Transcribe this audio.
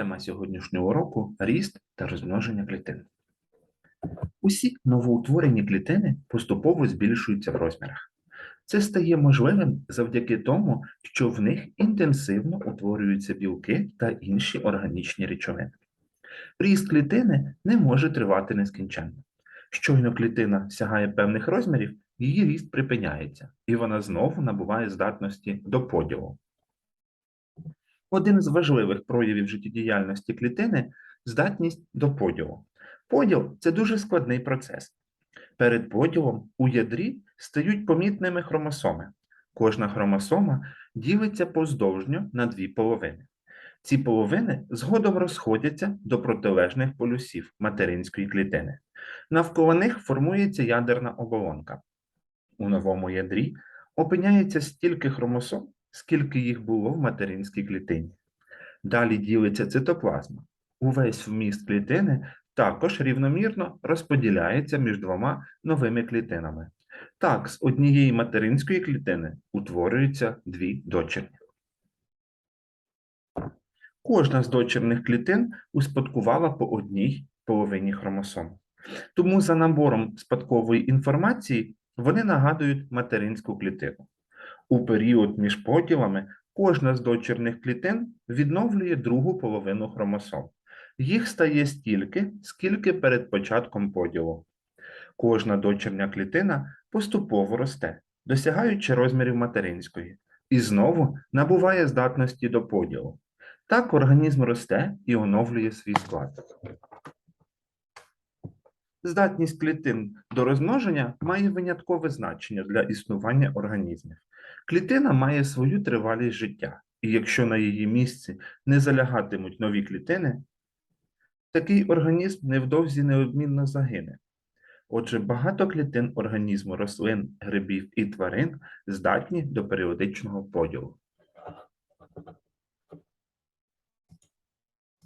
Тема сьогоднішнього уроку ріст та розмноження клітин. Усі новоутворені клітини поступово збільшуються в розмірах. Це стає можливим завдяки тому, що в них інтенсивно утворюються білки та інші органічні речовини. Ріст клітини не може тривати нескінченно. Щойно клітина сягає певних розмірів, її ріст припиняється, і вона знову набуває здатності до поділу. Один з важливих проявів життєдіяльності клітини здатність до поділу. Поділ це дуже складний процес. Перед поділом у ядрі стають помітними хромосоми. Кожна хромосома ділиться поздовжньо на дві половини. Ці половини згодом розходяться до протилежних полюсів материнської клітини. Навколо них формується ядерна оболонка. У новому ядрі опиняється стільки хромосом, скільки їх було в материнській клітині. Далі ділиться цитоплазма. Увесь вміст клітини також рівномірно розподіляється між двома новими клітинами. Так, з однієї материнської клітини утворюються дві дочерні. Кожна з дочерних клітин успадкувала по одній половині хромосом. Тому за набором спадкової інформації вони нагадують материнську клітину. У період між поділами кожна з дочерних клітин відновлює другу половину хромосом. Їх стає стільки, скільки перед початком поділу. Кожна дочерня клітина поступово росте, досягаючи розмірів материнської, і знову набуває здатності до поділу. Так організм росте і оновлює свій склад. Здатність клітин до розмноження має виняткове значення для існування організмів. Клітина має свою тривалість життя, і якщо на її місці не залягатимуть нові клітини, такий організм невдовзі неодмінно загине. Отже, багато клітин організму рослин, грибів і тварин здатні до періодичного поділу.